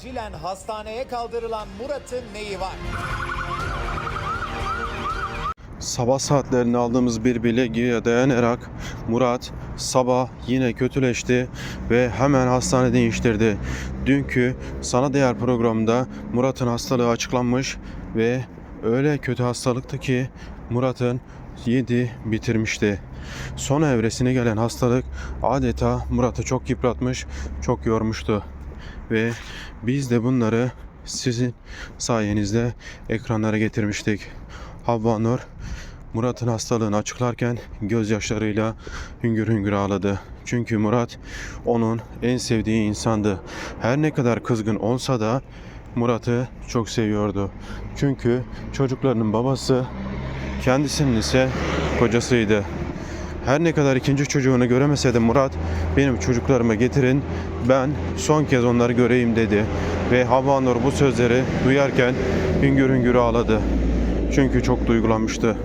Acilen hastaneye kaldırılan Murat'ın neyi var? Sabah saatlerinde aldığımız bir bilgiye dayanarak Murat sabah yine kötüleşti ve hemen hastane değiştirdi. Dünkü Sana Değer programında Murat'ın hastalığı açıklanmış ve öyle kötü hastalıktı ki Murat'ın yedi bitirmişti. Son evresine gelen hastalık adeta Murat'ı çok yıpratmış, çok yormuştu. Ve biz de bunları sizin sayenizde ekranlara getirmiştik. Havva Nur Murat'ın hastalığını açıklarken gözyaşlarıyla hüngür hüngür ağladı. Çünkü Murat onun en sevdiği insandı. Her ne kadar kızgın olsa da Murat'ı çok seviyordu. Çünkü çocuklarının babası kendisinin ise kocasıydı. Her ne kadar ikinci çocuğunu göremese de Murat benim çocuklarıma getirin ben son kez onları göreyim dedi. Ve Havva Nur bu sözleri duyarken hüngür hüngür ağladı. Çünkü çok duygulanmıştı.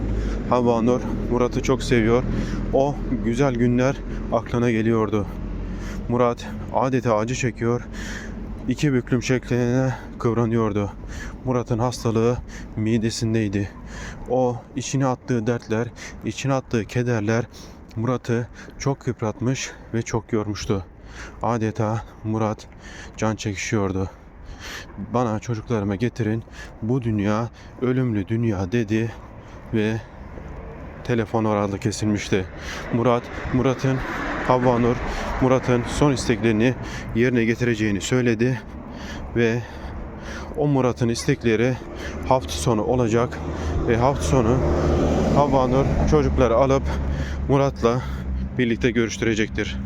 Havva Nur Murat'ı çok seviyor. O güzel günler aklına geliyordu. Murat adeta acı çekiyor. İki büklüm şekline kıvranıyordu. Murat'ın hastalığı midesindeydi. O içine attığı dertler, içine attığı kederler Murat'ı çok yıpratmış ve çok yormuştu. Adeta Murat can çekişiyordu. Bana çocuklarıma getirin. Bu dünya ölümlü dünya dedi ve telefon aralı kesilmişti. Murat, Murat'ın Havva Nur, Murat'ın son isteklerini yerine getireceğini söyledi ve o Murat'ın istekleri hafta sonu olacak ve hafta sonu Havva Nur çocukları alıp Murat'la birlikte görüştürecektir.